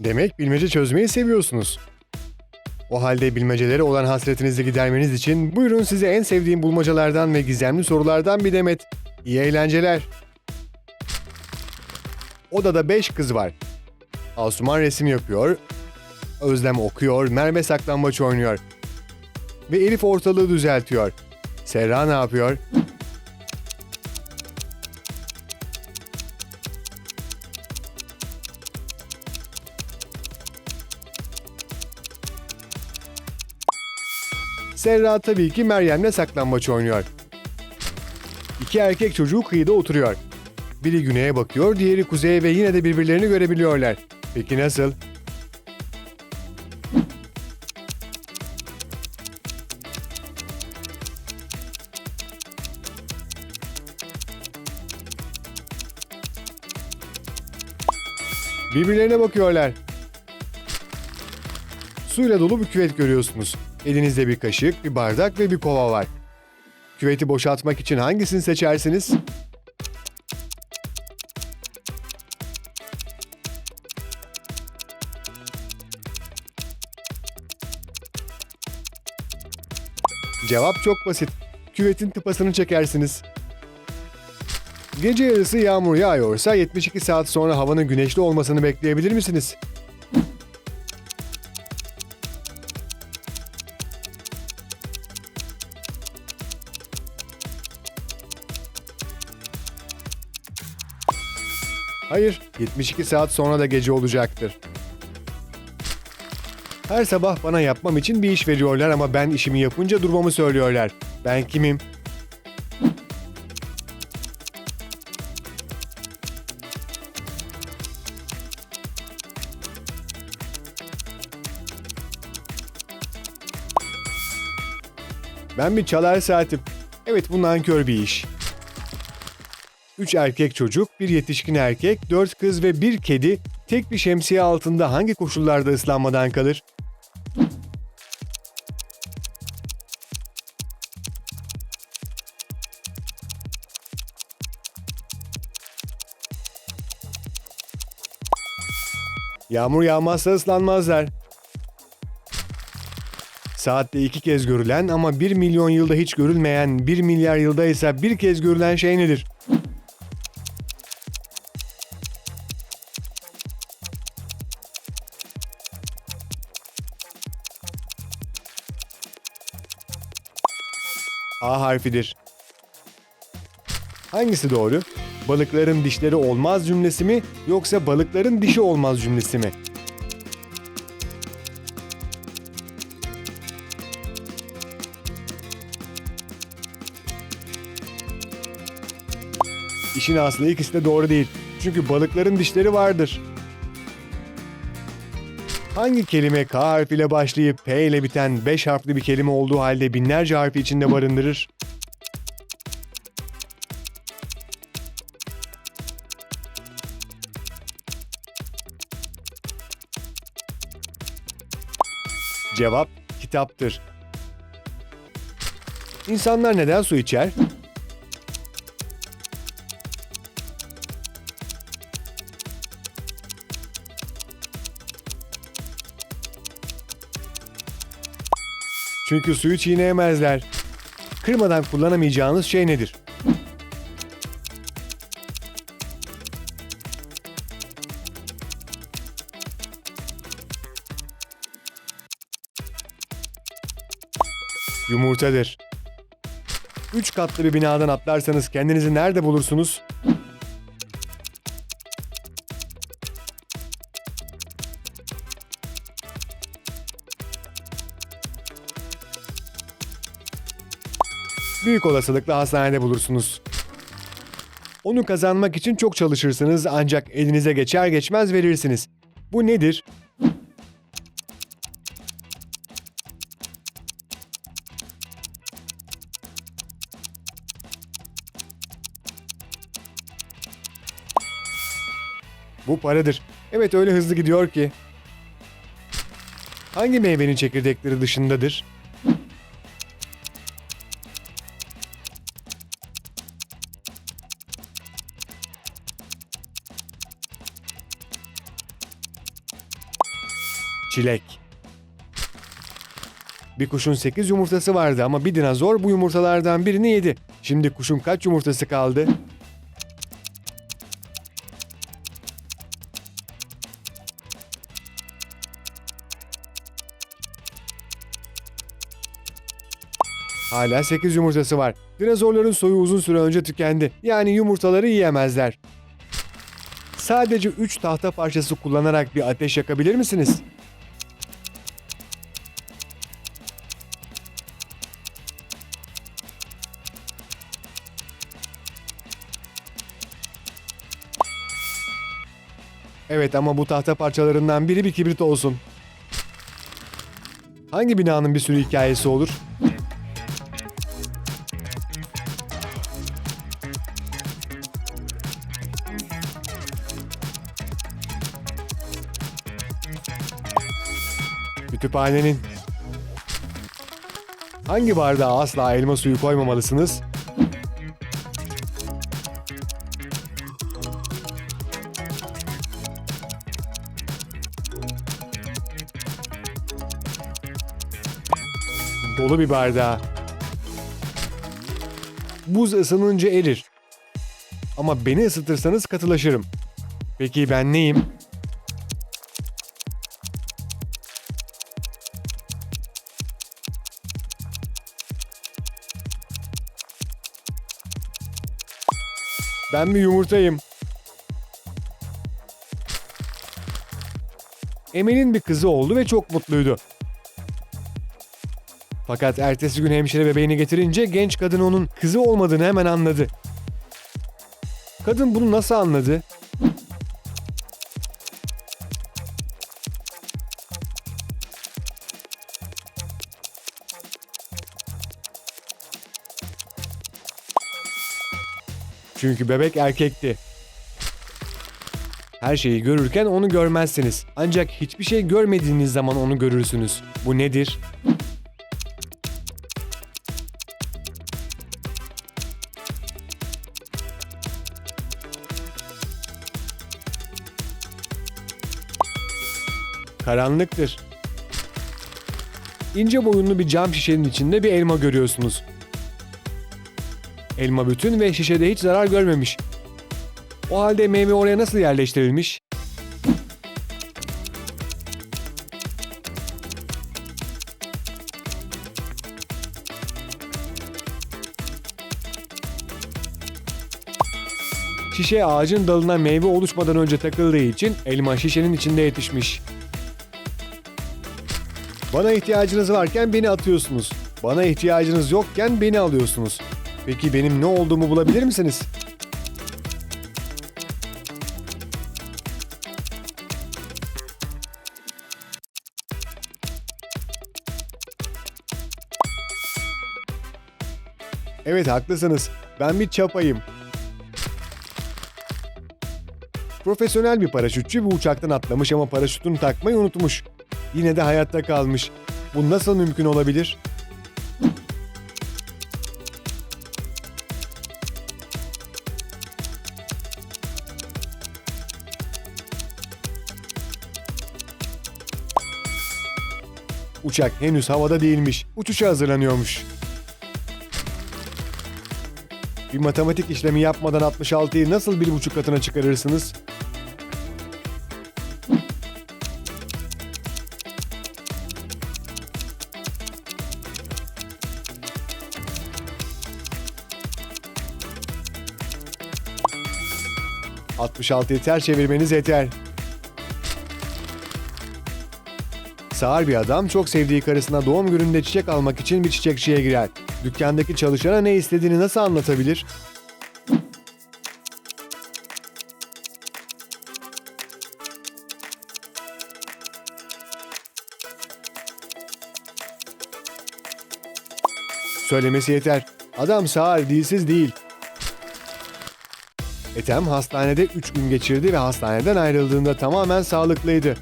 Demek bilmece çözmeyi seviyorsunuz. O halde bilmecelere olan hasretinizi gidermeniz için buyurun size en sevdiğim bulmacalardan ve gizemli sorulardan bir demet. İyi eğlenceler. Odada 5 kız var. Asuman resim yapıyor, Özlem okuyor, Merve saklambaç oynuyor. Ve Elif ortalığı düzeltiyor. Serra ne yapıyor? Serra tabii ki Meryem'le saklambaç oynuyor. İki erkek çocuğu kıyıda oturuyor. Biri güneye bakıyor, diğeri kuzeye ve yine de birbirlerini görebiliyorlar. Peki nasıl? Birbirlerine bakıyorlar. Suyla dolu bir küvet görüyorsunuz. Elinizde bir kaşık, bir bardak ve bir kova var. Küveti boşaltmak için hangisini seçersiniz? Cevap çok basit. Küvetin tıpasını çekersiniz. Gece yarısı yağmur yağıyorsa 72 saat sonra havanın güneşli olmasını bekleyebilir misiniz? Hayır, 72 saat sonra da gece olacaktır. Her sabah bana yapmam için bir iş veriyorlar ama ben işimi yapınca durmamı söylüyorlar. Ben kimim? Ben bir çalar saatim. Evet bu nankör bir iş. Üç erkek çocuk, bir yetişkin erkek, dört kız ve bir kedi tek bir şemsiye altında hangi koşullarda ıslanmadan kalır? Yağmur yağmazsa ıslanmazlar. Saatte iki kez görülen ama bir milyon yılda hiç görülmeyen, bir milyar yılda ise bir kez görülen şey nedir? A harfidir. Hangisi doğru? Balıkların dişleri olmaz cümlesi mi yoksa balıkların dişi olmaz cümlesi mi? İşin aslı ikisi de doğru değil. Çünkü balıkların dişleri vardır. Hangi kelime K harfiyle başlayıp P ile biten 5 harfli bir kelime olduğu halde binlerce harfi içinde barındırır? Cevap kitaptır. İnsanlar neden su içer? Çünkü suyu çiğneyemezler. Kırmadan kullanamayacağınız şey nedir? Yumurtadır. Üç katlı bir binadan atlarsanız kendinizi nerede bulursunuz? Büyük olasılıkla hastanede bulursunuz. Onu kazanmak için çok çalışırsınız ancak elinize geçer geçmez verirsiniz. Bu nedir? Bu paradır. Evet öyle hızlı gidiyor ki. Hangi meyvenin çekirdekleri dışındadır? Çilek. Bir kuşun 8 yumurtası vardı ama bir dinozor bu yumurtalardan birini yedi. Şimdi kuşun kaç yumurtası kaldı? Hala 8 yumurtası var. Dinozorların soyu uzun süre önce tükendi. Yani yumurtaları yiyemezler. Sadece 3 tahta parçası kullanarak bir ateş yakabilir misiniz? Evet ama bu tahta parçalarından biri bir kibrit olsun. Hangi binanın bir sürü hikayesi olur? Kütüphanenin. Hangi bardağa asla elma suyu koymamalısınız? Dolu bir bardağa. Buz ısınınca erir. Ama beni ısıtırsanız katılaşırım. Peki ben neyim? Ben bir yumurtayım. Emel'in bir kızı oldu ve çok mutluydu. Fakat ertesi gün hemşire bebeğini getirince genç kadın onun kızı olmadığını hemen anladı. Kadın bunu nasıl anladı? Çünkü bebek erkekti. Her şeyi görürken onu görmezsiniz. Ancak hiçbir şey görmediğiniz zaman onu görürsünüz. Bu nedir? Karanlıktır. İnce boyunlu bir cam şişenin içinde bir elma görüyorsunuz. Elma bütün ve şişede hiç zarar görmemiş. O halde meyve oraya nasıl yerleştirilmiş? Şişe ağacın dalına meyve oluşmadan önce takıldığı için elma şişenin içinde yetişmiş. Bana ihtiyacınız varken beni atıyorsunuz. Bana ihtiyacınız yokken beni alıyorsunuz. Peki benim ne olduğumu bulabilir misiniz? Evet haklısınız. Ben bir çapayım. Profesyonel bir paraşütçü bir uçaktan atlamış ama paraşütünü takmayı unutmuş. Yine de hayatta kalmış. Bu nasıl mümkün olabilir? Uçak henüz havada değilmiş. Uçuşa hazırlanıyormuş. Bir matematik işlemi yapmadan 66'yı nasıl bir buçuk katına çıkarırsınız? ...66'yı ters çevirmeniz yeter. Sağır bir adam çok sevdiği karısına doğum gününde çiçek almak için bir çiçekçiye girer. Dükkandaki çalışana ne istediğini nasıl anlatabilir? Söylemesi yeter. Adam sağır, dilsiz değil. Etem hastanede 3 gün geçirdi ve hastaneden ayrıldığında tamamen sağlıklıydı.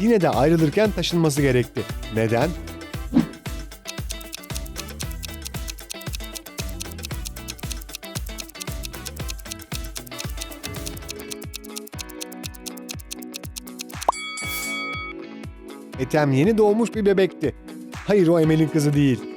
Yine de ayrılırken taşınması gerekti. Neden? Etem yeni doğmuş bir bebekti. Hayır o Emel'in kızı değil.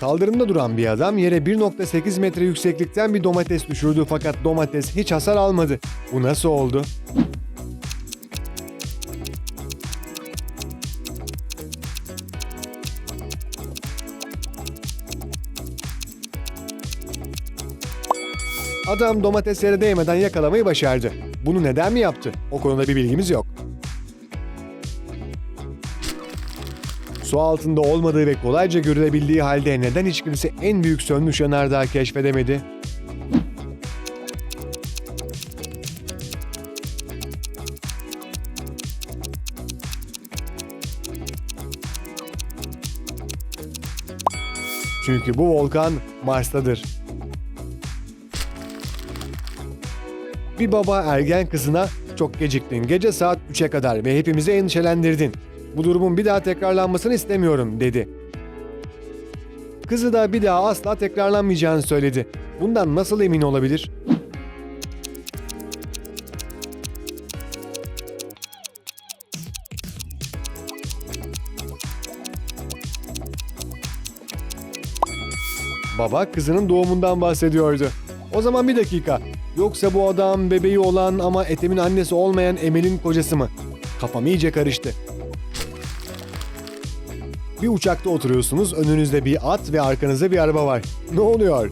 Kaldırımda duran bir adam yere 1.8 metre yükseklikten bir domates düşürdü fakat domates hiç hasar almadı. Bu nasıl oldu? Adam domates yere değmeden yakalamayı başardı. Bunu neden mi yaptı? O konuda bir bilgimiz yok. Su altında olmadığı ve kolayca görülebildiği halde neden hiç kimse en büyük sönmüş yanardağı keşfedemedi? Çünkü bu volkan Mars'tadır. Bir baba ergen kızına çok geciktin gece saat 3'e kadar ve hepimizi endişelendirdin. Bu durumun bir daha tekrarlanmasını istemiyorum dedi. Kızı da bir daha asla tekrarlanmayacağını söyledi. Bundan nasıl emin olabilir? Baba kızının doğumundan bahsediyordu. O zaman bir dakika. Yoksa bu adam bebeği olan ama Ethem'in annesi olmayan Emel'in kocası mı? Kafam iyice karıştı. Bir uçakta oturuyorsunuz, önünüzde bir at ve arkanızda bir araba var. Ne oluyor?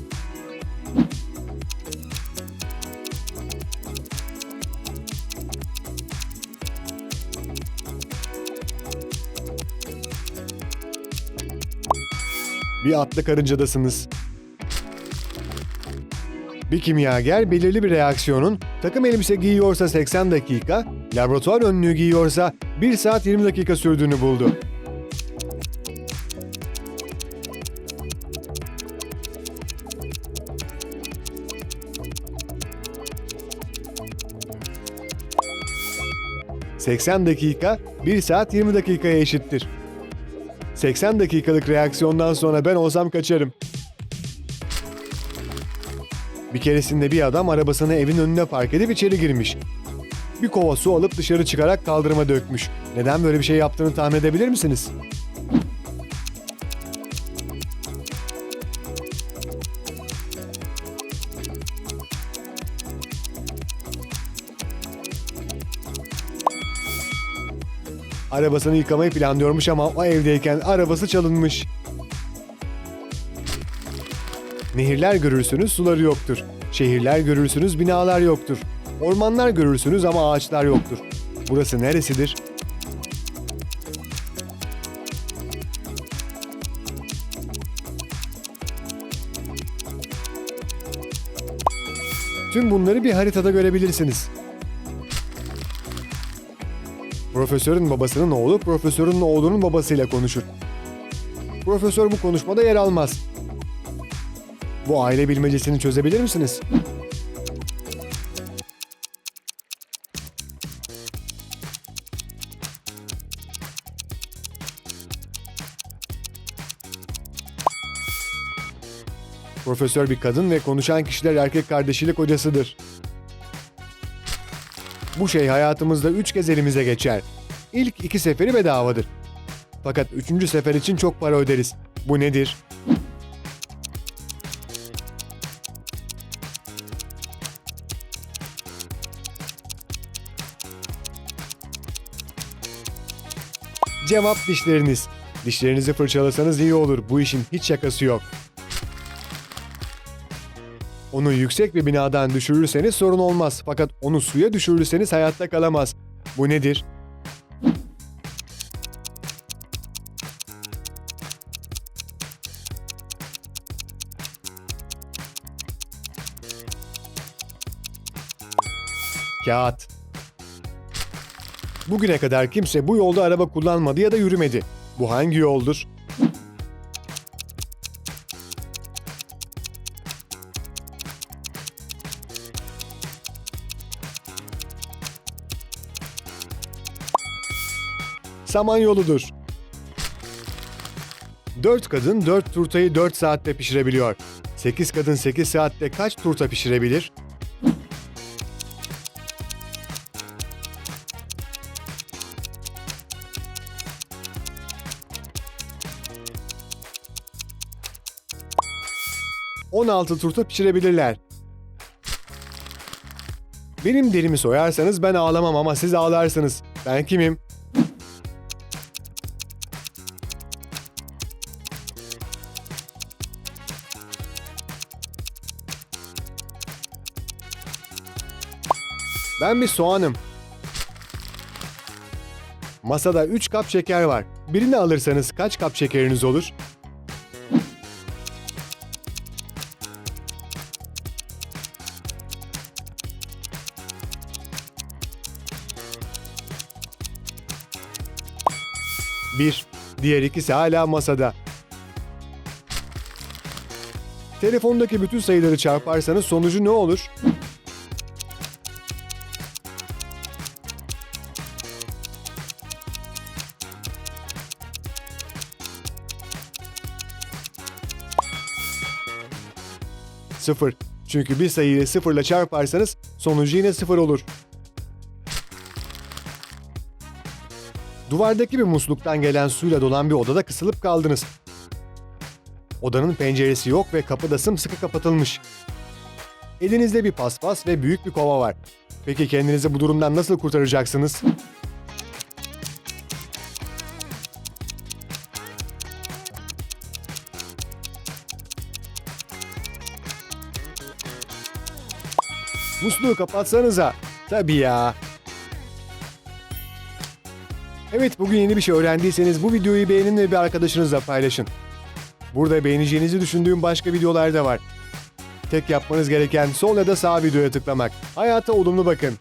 Bir atlı karıncadasınız. Bir kimyager belirli bir reaksiyonun takım elbise giyiyorsa 80 dakika, laboratuvar önlüğü giyiyorsa 1 saat 20 dakika sürdüğünü buldu. ...80 dakika 1 saat 20 dakikaya eşittir. 80 dakikalık reaksiyondan sonra ben olsam kaçarım. Bir keresinde bir adam arabasını evin önüne park edip içeri girmiş. Bir kova su alıp dışarı çıkarak kaldırıma dökmüş. Neden böyle bir şey yaptığını tahmin edebilir misiniz? Arabasını yıkamayı planlıyormuş ama o evdeyken arabası çalınmış. Nehirler görürsünüz, suları yoktur. Şehirler görürsünüz, binalar yoktur. Ormanlar görürsünüz ama ağaçlar yoktur. Burası neresidir? Tüm bunları bir haritada görebilirsiniz. Profesörün babasının oğlu profesörün oğlunun babasıyla konuşur. Profesör bu konuşmada yer almaz. Bu aile bilmecesini çözebilir misiniz? Profesör bir kadın ve konuşan kişiler erkek kardeşiyle kocasıdır. Bu şey hayatımızda üç kez elimize geçer. İlk iki seferi bedavadır. Fakat üçüncü sefer için çok para öderiz. Bu nedir? Cevap dişleriniz. Dişlerinizi fırçalasanız iyi olur. Bu işin hiç şakası yok. Onu yüksek bir binadan düşürürseniz sorun olmaz. Fakat onu suya düşürürseniz hayatta kalamaz. Bu nedir? Kağıt. Bugüne kadar kimse bu yolda araba kullanmadı ya da yürümedi. Bu hangi yoldur? samanyoludur. Dört kadın dört turtayı dört saatte pişirebiliyor. Sekiz kadın sekiz saatte kaç turta pişirebilir? On altı turta pişirebilirler. Benim derimi soyarsanız ben ağlamam ama siz ağlarsınız. Ben kimim? Ben bir soğanım. Masada 3 kap şeker var. Birini alırsanız kaç kap şekeriniz olur? Bir. Diğer ikisi hala masada. Telefondaki bütün sayıları çarparsanız sonucu ne olur? Sıfır. Çünkü bir sayıyı sıfırla çarparsanız sonucu yine sıfır olur. Duvardaki bir musluktan gelen suyla dolan bir odada kısılıp kaldınız. Odanın penceresi yok ve kapı da sımsıkı kapatılmış. Elinizde bir paspas ve büyük bir kova var. Peki kendinizi bu durumdan nasıl kurtaracaksınız? Musluğu kapatsanıza. Tabii ya. Evet bugün yeni bir şey öğrendiyseniz bu videoyu beğenin ve bir arkadaşınızla paylaşın. Burada beğeneceğinizi düşündüğüm başka videolar da var. Tek yapmanız gereken sol ya da sağ videoya tıklamak. Hayata olumlu bakın.